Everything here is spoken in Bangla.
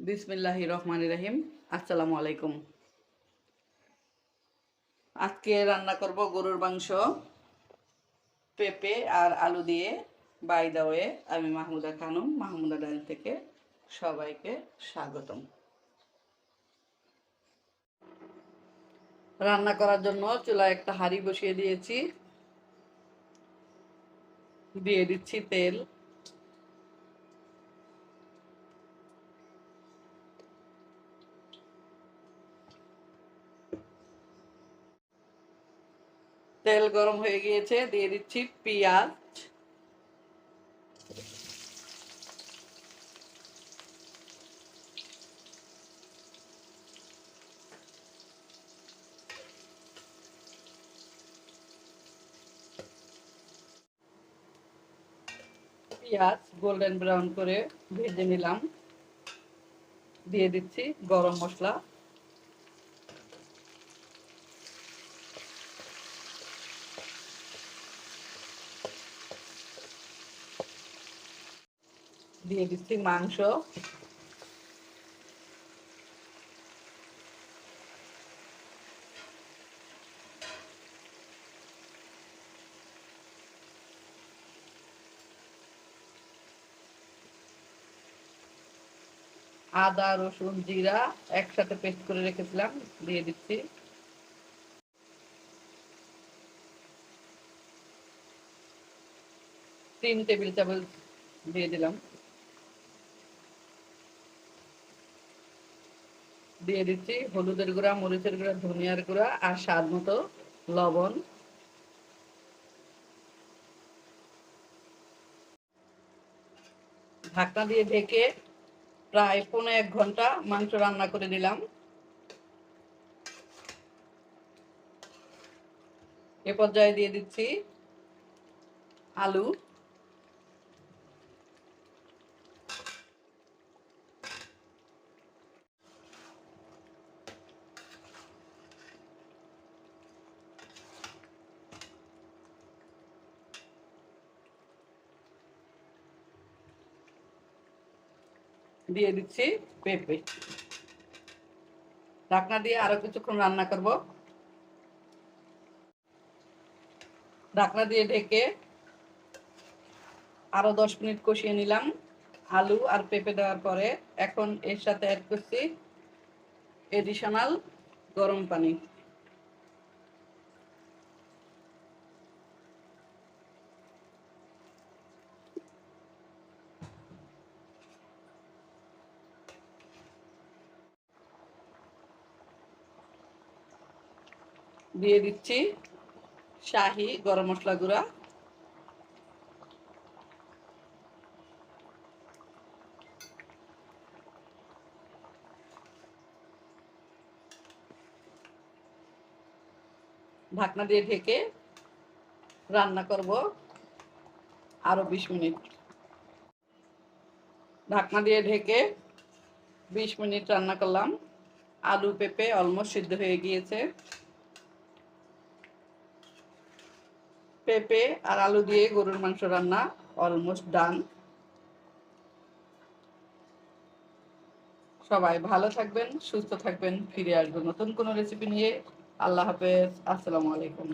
বিসমিল্লাহ রহমান রাহিম। আসসালামু আলাইকুম। আজকে রান্না করব গরুর মাংস, পেঁপে আর আলু দিয়ে। বাই দা ওয়ে আমি মাহমুদা খানম, মাহমুদা ডাইল থেকে সবাইকে স্বাগতম। রান্না করার জন্য চুলায় একটা হাঁড়ি বসিয়ে দিয়েছি। দিয়ে দিচ্ছি তেল। তেল গরম হয়ে গিয়েছে, দিয়ে দিচ্ছি পেঁয়াজ। পেঁয়াজ গোল্ডেন ব্রাউন করে ভেজে নিলাম। দিয়ে দিচ্ছি গরম মশলা। দিয়ে দিচ্ছি মাংস। আদা, রসুন, জিরা একসাথে পেস্ট করে রেখেছিলাম, দিয়ে দিচ্ছি। তিন টেবিল চামচ দিয়ে দিলাম। দিয়ে দিচ্ছি হলুদের গুঁড়া, মরিচের গুঁড়া, ধনিয়ার গুঁড়া আর স্বাদ মতো লবণ। ঢাকনা দিয়ে ঢেকে প্রায় পনেরো এক ঘণ্টা মাংস রান্না করে দিলাম এ পর্যায়ে দিয়ে দিচ্ছি আলু। দিয়ে দিচ্ছি পেঁপে। ঢাকনা দিয়ে আরও কিছুক্ষণ রান্না করব। ঢাকনা দিয়ে ঢেকে আরও দশ মিনিট কষিয়ে নিলাম আলু আর পেঁপে দেওয়ার পরে। এখন এর সাথে অ্যাড করছি এডিশনাল গরম পানি। দিয়ে দিচ্ছি শাহি গরম মশলা গুঁড়া। ঢাকনা দিয়ে ঢেকে রান্না করব আরও বিশ মিনিট। ঢাকনা দিয়ে ঢেকে বিশ মিনিট রান্না করলাম। আলু পেঁপে অলমোস্ট সিদ্ধ হয়ে গিয়েছে। পেঁপে আর আলু দিয়ে গরুর মাংস রান্না অলমোস্ট ডান সবাই ভালো থাকবেন, সুস্থ থাকবেন, ফিরে আসবেন নতুন কোনো রেসিপি নিয়ে। আল্লাহ হাফেজ, আসসালামু আলাইকুম।